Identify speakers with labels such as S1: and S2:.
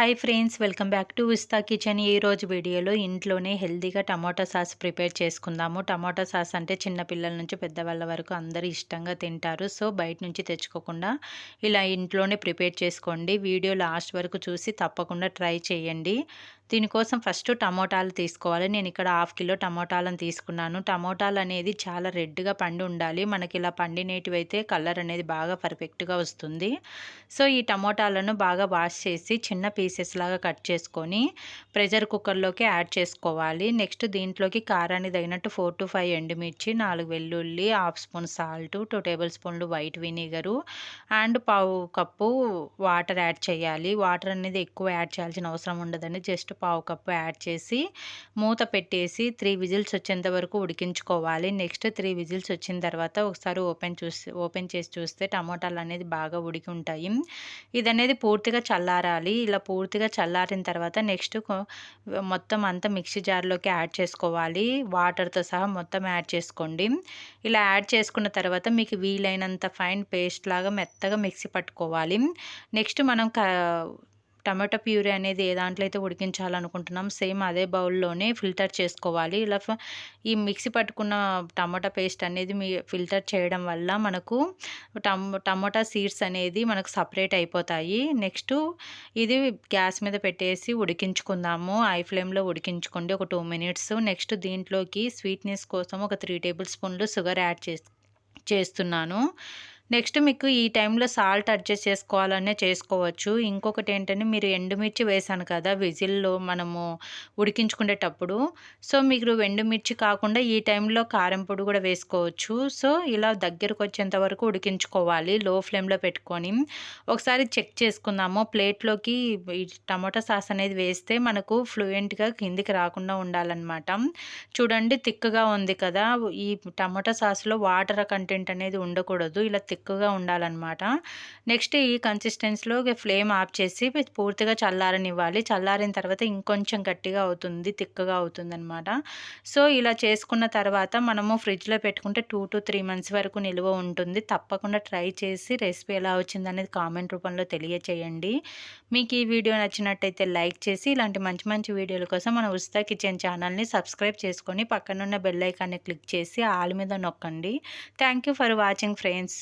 S1: Hi friends welcome back to Usta kitchen ఈ రోజు వీడియోలో ఇంట్లోనే హెల్తీగా టమాటా సాస్ ప్రిపేర్ చేసుకుందాము. టమాటా సాస్ అంటే చిన్నపిల్లల నుంచి పెద్దవాళ్ళ వరకు అందరూ ఇష్టంగా తింటారు. సో బయట నుంచి తెచ్చుకోకుండా ఇలా ఇంట్లోనే ప్రిపేర్ చేసుకోండి. వీడియో లాస్ట్ వరకు చూసి తప్పకుండా ట్రై చేయండి. దీనికోసం ఫస్ట్ టమోటాలు తీసుకోవాలి. నేను ఇక్కడ హాఫ్ కిలో టమోటాలను తీసుకున్నాను. టమోటాలు అనేది చాలా రెడ్గా పండి ఉండాలి. మనకి ఇలా పండినేటివి అయితే కలర్ అనేది బాగా పర్ఫెక్ట్గా వస్తుంది. సో ఈ టమోటాలను బాగా వాష్ చేసి చిన్న పీసెస్ లాగా కట్ చేసుకొని ప్రెషర్ కుక్కర్లోకి యాడ్ చేసుకోవాలి. నెక్స్ట్ దీంట్లోకి కారాన్ని తగినట్టు ఫోర్ టు ఫైవ్ ఎండుమిర్చి నాలుగు వెల్లుల్లి half spoon salt two table స్పూన్లు వైట్ వినిగరు అండ్ పావు కప్పు వాటర్ యాడ్ చేయాలి. వాటర్ అనేది ఎక్కువ యాడ్ చేయాల్సిన అవసరం ఉండదని జస్ట్ పావు కప్పు యాడ్ చేసి మూత పెట్టేసి త్రీ విజిల్స్ వచ్చేంత వరకు ఉడికించుకోవాలి. నెక్స్ట్ త్రీ విజిల్స్ వచ్చిన తర్వాత ఒకసారి ఓపెన్ చూసి ఓపెన్ చేసి చూస్తే టమోటాలు అనేది బాగా ఉడికి ఉంటాయి. ఇది అనేది పూర్తిగా చల్లారాలి. ఇలా పూర్తిగా చల్లారిన తర్వాత నెక్స్ట్ మొత్తం అంతా మిక్సీ జార్లోకి యాడ్ చేసుకోవాలి. వాటర్తో సహా మొత్తం యాడ్ చేసుకోండి. ఇలా యాడ్ చేసుకున్న తర్వాత మీకు వీలైనంత ఫైన్ పేస్ట్ లాగా మెత్తగా మిక్సీ పట్టుకోవాలి. నెక్స్ట్ మనం టమాటో ప్యూరీ అనేది ఏ దాంట్లో అయితే ఉడికించాలనుకుంటున్నాం సేమ్ అదే బౌల్లోనే ఫిల్టర్ చేసుకోవాలి. ఇలా ఈ మిక్సీ పట్టుకున్న టమాటా పేస్ట్ అనేది మీ ఫిల్టర్ చేయడం వల్ల మనకు టమాటా సీడ్స్ అనేది మనకు సపరేట్ అయిపోతాయి. నెక్స్ట్ ఇది గ్యాస్ మీద పెట్టేసి ఉడికించుకుందాము. ఐ ఫ్లేమ్లో ఉడికించుకోండి ఒక టూ మినిట్స్. నెక్స్ట్ దీంట్లోకి స్వీట్నెస్ కోసం ఒక త్రీ టేబుల్ స్పూన్లు షుగర్ యాడ్ చేస్తున్నాను. నెక్స్ట్ మీకు ఈ టైంలో సాల్ట్ అడ్జస్ట్ చేసుకోవాలనే చేసుకోవచ్చు. ఇంకొకటి ఏంటంటే మీరు ఎండుమిర్చి వేసాను కదా విజిల్లో మనము ఉడికించుకునేటప్పుడు. సో మీరు ఎండుమిర్చి కాకుండా ఈ టైంలో కారం పొడి కూడా వేసుకోవచ్చు. సో ఇలా దగ్గరకు వచ్చేంత వరకు ఉడికించుకోవాలి. లో ఫ్లేమ్లో పెట్టుకొని. ఒకసారి చెక్ చేసుకుందాము. ప్లేట్లోకి ఈ టమాటా సాస్ అనేది వేస్తే మనకు ఫ్లూయెంట్గా కిందికి రాకుండా ఉండాలన్నమాట. చూడండి థిక్గా ఉంది కదా. ఈ టమాటా సాస్లో వాటర్ కంటెంట్ అనేది ఉండకూడదు. ఇలా ఎక్కువగా ఉండాలన్నమాట. నెక్స్ట్ ఈ కన్సిస్టెన్సీలో ఫ్లేమ్ ఆఫ్ చేసి పూర్తిగా చల్లారనివ్వాలి. చల్లారిన తర్వాత ఇంకొంచెం గట్టిగా అవుతుంది తిక్కగా అవుతుంది అనమాట సో ఇలా చేసుకున్న తర్వాత మనము ఫ్రిడ్జ్లో పెట్టుకుంటే టూ టు త్రీ మంత్స్ వరకు నిల్వ ఉంటుంది. తప్పకుండా ట్రై చేసి రెసిపీ ఎలా వచ్చింది అనేది కామెంట్ రూపంలో తెలియచేయండి. మీకు ఈ వీడియో నచ్చినట్టయితే లైక్ చేసి ఇలాంటి మంచి మంచి వీడియోల కోసం మన ఉస్తా కిచెన్ ఛానల్ని సబ్స్క్రైబ్ చేసుకొని పక్కనున్న బెల్ ఐకాన్ని క్లిక్ చేసి ఆల్ మీద నొక్కండి. Thank for watching friends